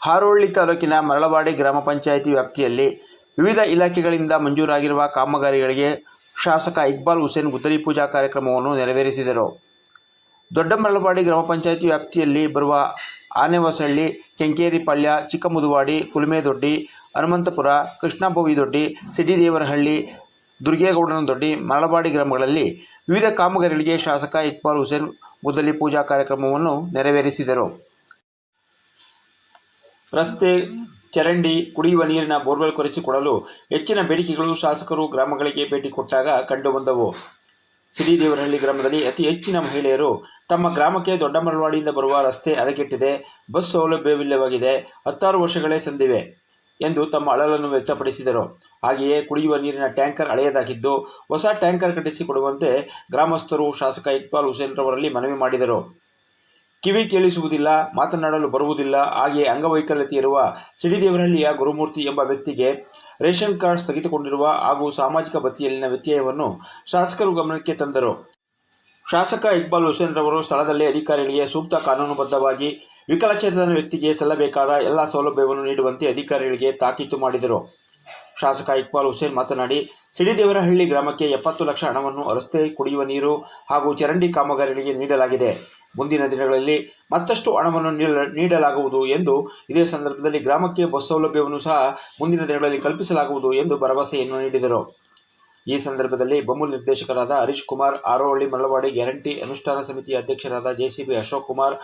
ಹಾರೋಹಳ್ಳಿ ತಾಲೂಕಿನ ಮರಳವಾಡಿ ಗ್ರಾಮ ಪಂಚಾಯಿತಿ ವ್ಯಾಪ್ತಿಯಲ್ಲಿ ವಿವಿಧ ಇಲಾಖೆಗಳಿಂದ ಮಂಜೂರಾಗಿರುವ ಕಾಮಗಾರಿಗಳಿಗೆ ಶಾಸಕ ಇಕ್ಬಾಲ್ ಹುಸೇನ್ ಗುದ್ದಲಿ ಪೂಜಾ ಕಾರ್ಯಕ್ರಮವನ್ನು ನೆರವೇರಿಸಿದರು. ದೊಡ್ಡ ಮರಳವಾಡಿ ಗ್ರಾಮ ಪಂಚಾಯಿತಿ ವ್ಯಾಪ್ತಿಯಲ್ಲಿ ಬರುವ ಆನೆವಸಹಳ್ಳಿ ಕೆಂಕೇರಿಪಾಳ್ಯ ಚಿಕ್ಕಮುದುವಾಡಿ, ಕುಲುಮೆದೊಡ್ಡಿ, ಹನುಮಂತಪುರ ಕೃಷ್ಣಭೋವಿದೊಡ್ಡಿ ಸಿಡಿದೇವರಹಳ್ಳಿ ದುರ್ಗೇಗೌಡನದೊಡ್ಡಿ ಮರಳವಾಡಿ ಗ್ರಾಮಗಳಲ್ಲಿ ವಿವಿಧ ಕಾಮಗಾರಿಗಳಿಗೆ ಶಾಸಕ ಇಕ್ಬಾಲ್ ಹುಸೇನ್ ಗುದ್ದಲಿ ಪೂಜಾ ಕಾರ್ಯಕ್ರಮವನ್ನು ನೆರವೇರಿಸಿದರು. ರಸ್ತೆ ಚರಂಡಿ ಕುಡಿಯುವ ನೀರಿನ ಬೋರ್ವೆಲ್ ಕೊರೆಸಿಕೊಡಲು ಹೆಚ್ಚಿನ ಬೇಡಿಕೆಗಳು ಶಾಸಕರು ಗ್ರಾಮಗಳಿಗೆ ಭೇಟಿ ಕೊಟ್ಟಾಗ ಕಂಡುಬಂದವು. ಸಿರಿದೇವರಹಳ್ಳಿ ಗ್ರಾಮದಲ್ಲಿ ಅತಿ ಹೆಚ್ಚಿನ ಮಹಿಳೆಯರು ತಮ್ಮ ಗ್ರಾಮಕ್ಕೆ ದೊಡ್ಡಮರವಾಡಿಯಿಂದ ಬರುವ ರಸ್ತೆ ಹದಗೆಟ್ಟಿದೆ ಬಸ್ ಸೌಲಭ್ಯವಿಲ್ಲವಾಗಿದೆ. ಹತ್ತಾರು ವರ್ಷಗಳೇ ಸಂದಿವೆ ಎಂದು ತಮ್ಮ ಅಳಲನ್ನು ವ್ಯಕ್ತಪಡಿಸಿದರು. ಹಾಗೆಯೇ ಕುಡಿಯುವ ನೀರಿನ ಟ್ಯಾಂಕರ್ ಹಳೆಯದಾಗಿದ್ದು, ಹೊಸ ಟ್ಯಾಂಕರ್ ಕಟ್ಟಿಸಿಕೊಡುವಂತೆ ಗ್ರಾಮಸ್ಥರು ಶಾಸಕ ಇಕ್ಬಾಲ್ ಹುಸೇನ್ರವರಲ್ಲಿ ಮನವಿ ಮಾಡಿದರು. ಕಿವಿ ಕೇಳಿಸುವುದಿಲ್ಲ, ಮಾತನಾಡಲು ಬರುವುದಿಲ್ಲ, ಹಾಗೆಯೇ ಅಂಗವೈಕಲ್ಯತೆ ಇರುವ ಸಿಡಿದೇವರಹಳ್ಳಿಯ ಗುರುಮೂರ್ತಿ ಎಂಬ ವ್ಯಕ್ತಿಗೆ ರೇಷನ್ ಕಾರ್ಡ್ ಸ್ಥಗಿತಗೊಂಡಿರುವ ಹಾಗೂ ಸಾಮಾಜಿಕ ಭತ್ಯೆಯಲ್ಲಿನ ವ್ಯತ್ಯಯವನ್ನು ಶಾಸಕರು ಗಮನಕ್ಕೆ ತಂದರು. ಶಾಸಕ ಇಕ್ಬಾಲ್ ಹುಸೇನ್ ರವರು ಸ್ಥಳದಲ್ಲಿ ಅಧಿಕಾರಿಗಳಿಗೆ ಸೂಕ್ತ ಕಾನೂನುಬದ್ಧವಾಗಿ ವಿಕಲಚೇತನ ವ್ಯಕ್ತಿಗೆ ಸಲ್ಲಬೇಕಾದ ಎಲ್ಲ ಸೌಲಭ್ಯವನ್ನು ನೀಡುವಂತೆ ಅಧಿಕಾರಿಗಳಿಗೆ ತಾಕೀತು ಮಾಡಿದರು. ಶಾಸಕ ಇಕ್ಬಾಲ್ ಹುಸೇನ್ ಮಾತನಾಡಿ ಸಿಡಿದೇವರಹಳ್ಳಿ ಗ್ರಾಮಕ್ಕೆ ಎಪ್ಪತ್ತು ಲಕ್ಷ ಹಣವನ್ನು ರಸ್ತೆ ಕುಡಿಯುವ ನೀರು ಹಾಗೂ ಚರಂಡಿ ಕಾಮಗಾರಿಗಳಿಗೆ ನೀಡಲಾಗಿದೆ. ಮುಂದಿನ ದಿನಗಳಲ್ಲಿ ಮತ್ತಷ್ಟು ಹಣವನ್ನು ನೀಡಲ, ನೀಡಲಾಗುವುದು ಎಂದು ಇದೇ ಸಂದರ್ಭದಲ್ಲಿ ಗ್ರಾಮಕ್ಕೆ ಬಸ್ ಸೌಲಭ್ಯವನ್ನು ಸಹ ಮುಂದಿನ ದಿನಗಳಲ್ಲಿ ಕಲ್ಪಿಸಲಾಗುವುದು ಎಂದು ಭರವಸೆಯನ್ನು ನೀಡಿದರು. ಈ ಸಂದರ್ಭದಲ್ಲಿ ಬೊಮ್ಮೂಲ್ ನಿರ್ದೇಶಕರಾದ ಹರೀಶ್ ಕುಮಾರ್ ಆರೋಹಳ್ಳಿ ಮಲ್ಲವಾಡಿ ಗ್ಯಾರಂಟಿ ಅನುಷ್ಠಾನ ಸಮಿತಿ ಅಧ್ಯಕ್ಷರಾದ ಜೆಸಿಬಿ ಅಶೋಕ್ ಕುಮಾರ್,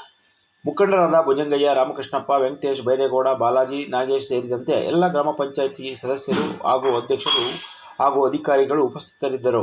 ಮುಖಂಡರಾದ ಭುಜಂಗಯ್ಯ, ರಾಮಕೃಷ್ಣಪ್ಪ, ವೆಂಕಟೇಶ್ ಬೈರೇಗೌಡ, ಬಾಲಾಜಿ, ನಾಗೇಶ್ ಸೇರಿದಂತೆ ಎಲ್ಲ ಗ್ರಾಮ ಪಂಚಾಯಿತಿ ಸದಸ್ಯರು ಹಾಗೂ ಅಧ್ಯಕ್ಷರು ಹಾಗೂ ಅಧಿಕಾರಿಗಳು ಉಪಸ್ಥಿತರಿದ್ದರು.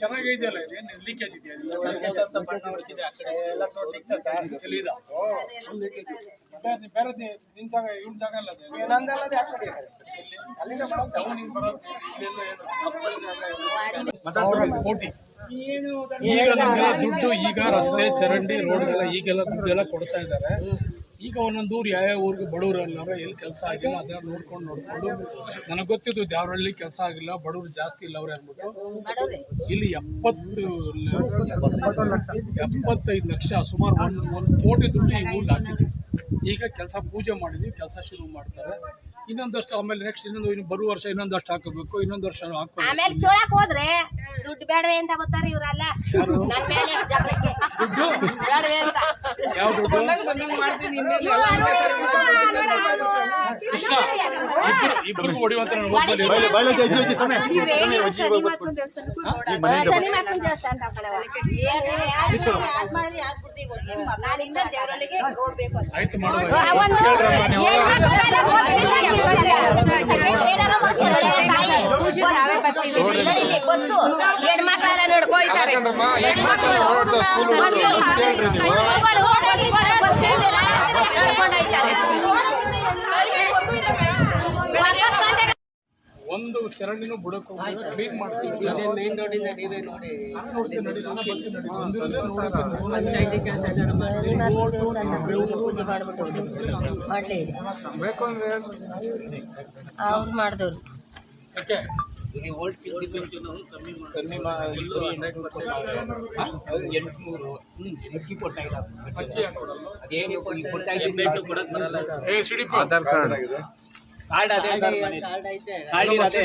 ಚೆನ್ನಾಗಿದೆಯಲ್ಲ ಇದೇನು ಲೀಕೇಜ್ ಇದೆಯಾ? ಬೇರೆ ಜಾಗ ಇವ್ನ ಜಾಗ ಅಲ್ಲ? ಕೋಟಿ. ಈಗ ದುಡ್ಡು ಈಗ ರಸ್ತೆ ಚರಂಡಿ ರೋಡ್ಗೆಲ್ಲ ಈಗೆಲ್ಲ ದುಡ್ಡೆಲ್ಲ ಕೊಡ್ತಾ ಇದ್ದಾರೆ. ಈಗ ಒಂದೊಂದು ಊರು ಯಾವ್ಯಾವ ಊರಿಗೆ ಬಡವ್ರು ಅಲ್ಲವ್ರೆ ಎಲ್ಲಿ ಕೆಲಸ ಆಗಿಲ್ಲ ಅದನ್ನ ನೋಡ್ಕೊಂಡು ನೋಡ್ಕೊಂಡು. ನನಗೆ ಗೊತ್ತಿದ್ದು ಯಾವ್ರಲ್ಲಿ ಕೆಲಸ ಆಗಿಲ್ಲ ಬಡವರು ಜಾಸ್ತಿ ಇಲ್ಲ ಅವ್ರೆ ಅಂದ್ಬಿಟ್ಟು. ಇಲ್ಲಿ ಎಪ್ಪತ್ತು ಎಪ್ಪತ್ತೈದು ಲಕ್ಷ ಸುಮಾರು ಒಂದು ಒಂದು ಕೋಟಿ ದುಡ್ಡು ಈ ಊರಿಗೆ ಹಾಕಿದ್ವಿ. ಈಗ ಕೆಲಸ ಪೂಜೆ ಮಾಡಿದ್ವಿ ಕೆಲಸ ಶುರು ಮಾಡ್ತಾರೆ. ಇನ್ನೊಂದಷ್ಟು ಆಮೇಲೆ ನೆಕ್ಸ್ಟ್ ಇನ್ನೊಂದು ಇನ್ನು ಬರುವ ವರ್ಷ ಇನ್ನೊಂದಷ್ಟು ಹಾಕಬೇಕು ಇನ್ನೊಂದು ವರ್ಷ ಹಾಕಬೇಕು. ಆಮೇಲೆ ಕೇಳಕ್ ಹೋದ್ರೆ ದುಡ್ಡು ಬೇಡವೆ ಅಂತ ಬರ್ತಾರ ಇವರೆಲ್ಲ. ನನ್ನ ಮೇಲೆ ಜಗಳಕ್ಕೆ? ಬೇಡವೆ ಅಂತ. ಯಾವ ದುಡ್ಡು? ಕಡೆ ಹೋಗಿ. ಆಯ್ತು ಮಾಡುವ ಒಂದು ಏನ್ ಮಾಡ್ತಾರೆ? ಏನಾರ ಮಾಡ್ತಾರೆ. ತಾಯಿ, ಪೂಜೆ ನಾವೇ ಬರ್ತೀವಿ. ನಡೀಲಿ, ಬಸ್ಸು ಹೆಣ್ಮಕ್ಳೆಲ್ಲ ನಡ್ಕೊಯ್ತಾರೆ ಹೆಣ್ಮಕ್ಳು ಚರಂಡಿನೂ ಬುಡಕ್ಕೆ ಕ್ಲೀನ್ ಮಾಡ್ತೀವಿ ಮೇನ್ ರೋಡಿಂದ ನೀವೇ ನೋಡಿ. ನಾನು ನೋಡ್ತೀನಿ ನಡಿ, ನಾನು ಬರ್ತೀನಿ ನಡಿ. ಬಂದಿರೋದೇ ನೋಡ್ತೀನಿ. ಪಂಚಾಯತಿ ಕೆಲಸ ಏನಾರು ಮಾಡಿ ಪೂಜೆ ಮಾಡ್ಬಿಟ್ಟು ಮಾಡ್ಲಿ ಬೇಕು ಅಂದ್ರೆ ಹೇಳ್ರಿ. ಅವ್ರು ಮಾಡಿದವ್ರು. ಯಾಕೆ? ಕಮ್ಮಿ ಎಂಟುನೂರು. ಅಕ್ಕಿ ಕೊಟ್ಟಾಗಿಲ್ಲ ಅಕ್ಕಿ ಹಾಕೊಡಲ್ಲ ಅದೇನು ಕೊಡ್ತಾ ಇದ್ದೀನಿ ಏ ಸಿಡಿಪ. ಕಾರ್ಡ್. ಅದೇ ಸರ್ ಮನೇಲಿ. ಕಾರ್ಡ್ ಇರೋದೇ.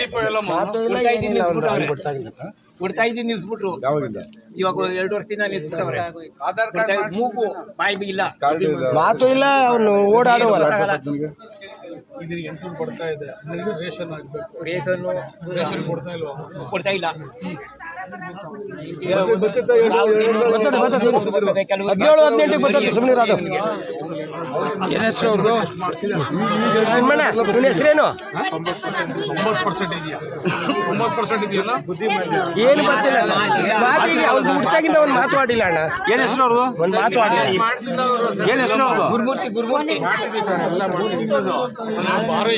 ಕೊಡ್ತಾ ಇದ್ದೀನಿ ನಿಲ್ಸ್ಬಿಟ್ರು ಯಾವಾಗಿಂದ? ಇವಾಗ ಎರಡು ವರ್ಷದಿಂದ ನಿಲ್ಸ್ಬಿಟ್ಟವ್ರೆ ಕೊಡ್ತಾ ಇದ್- ಮೂಗು ಬಾಯಿ ಬಿ ಇಲ್ಲ. ಮಾತು ಇಲ್ಲ ಅವನು ಓಡಾಡುವಲ್ಲ. ರೇಷನ್ ಆಗಬೇಕು. ರೇಷನ್ನು ರೇಷನ್ ಕೊಡ್ತಾ ಇಲ್ವಾ? ಕೊಡ್ತಾ ಇಲ್ಲ. ಹದಿನೇಳು ಹದಿನೆಂಟಿಗೆ ಬರ್ತದೆ ಸುಮ್ಮನೆ ಅದು ಏನ್ ಹೆಸರು ಅವ್ರದ್ದು ನಿನ್ನ ಹೆಸರೇನು? ಒಂಬತ್ತು ಪರ್ಸೆಂಟ್ ಇದೆಯಾ? ಒಂಬತ್ತು ಪರ್ಸೆಂಟ್ ಇದೆಯಲ್ಲ? ಏನು ಗೊತ್ತಿಲ್ಲ ಸರ್. ಮಾತಿಗೆ ಅವ್ನು ಹುಟ್ಟಾಗಿಂದ ಒಂದು ಮಾತಾಡಿಲ್ಲ ಅಣ್ಣ. ಏನ್ ಹೆಸರು ಅವ್ರದ್ದು ಒಂದು ಮಾತಾಡಿಲ್ಲ ಏನ್ ಹೆಸರು ಅವ್ರದ್ದು ಗುರುಮೂರ್ತಿ ಗುರುಮೂರ್ತಿ ಭಾರಿ